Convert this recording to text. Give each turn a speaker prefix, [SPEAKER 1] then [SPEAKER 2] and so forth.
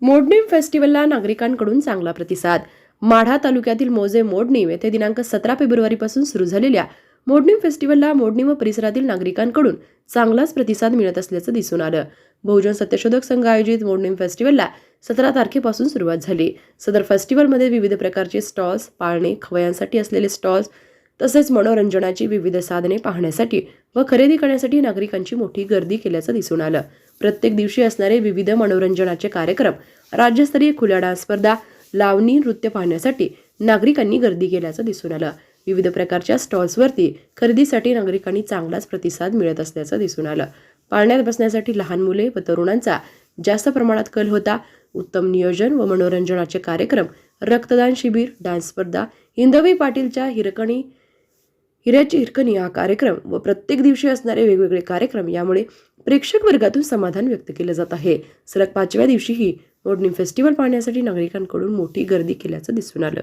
[SPEAKER 1] मोडणीम फेस्टिवलला नागरिकांकडून चांगला प्रतिसाद. माढा तालुक्यातील मोजे मोडणीम येथे दिनांक सतरा फेब्रुवारीपासून सुरू झालेल्या मोडणीम फेस्टिवलला मोडणीम व परिसरातील नागरिकांकडून चांगलाच प्रतिसाद मिळत असल्याचं दिसून आलं. बहुजन सत्यशोधक संघ आयोजित मोडणीम फेस्टिवलला सतरा तारखेपासून सुरुवात झाली. सदर फेस्टिवलमध्ये विविध प्रकारचे स्टॉल्स पाळणे खवयांसाठी असलेले स्टॉल्स तसेच मनोरंजनाची विविध साधने पाहण्यासाठी व खरेदी करण्यासाठी नागरिकांची मोठी गर्दी केल्याचं दिसून आलं. प्रत्येक दिवशी असणारे विविध मनोरंजनाचे कार्यक्रम राज्यस्तरीय खुल्या डान्स स्पर्धा लावणी नृत्य पाहण्यासाठी नागरिकांनी गर्दी केल्याचं दिसून आलं. विविध प्रकारच्या स्टॉल्सवरती खरेदीसाठी नागरिकांनी चांगलाच प्रतिसाद मिळत असल्याचं दिसून आलं. पाळण्यात बसण्यासाठी लहान मुले व तरुणांचा जास्त प्रमाणात कल होता. उत्तम नियोजन व मनोरंजनाचे कार्यक्रम रक्तदान शिबिर डान्स स्पर्धा हिंदवी पाटीलच्या हिरकणी हिऱ्याची हिरकणी हा कार्यक्रम व प्रत्येक दिवशी असणारे वेगवेगळे कार्यक्रम यामुळे प्रेक्षक वर्गातून समाधान व्यक्त केलं जात आहे. सलग पाचव्या दिवशीही मोडणी फेस्टिवल पाहण्यासाठी नागरिकांकडून मोठी गर्दी केल्याचं दिसून आलं.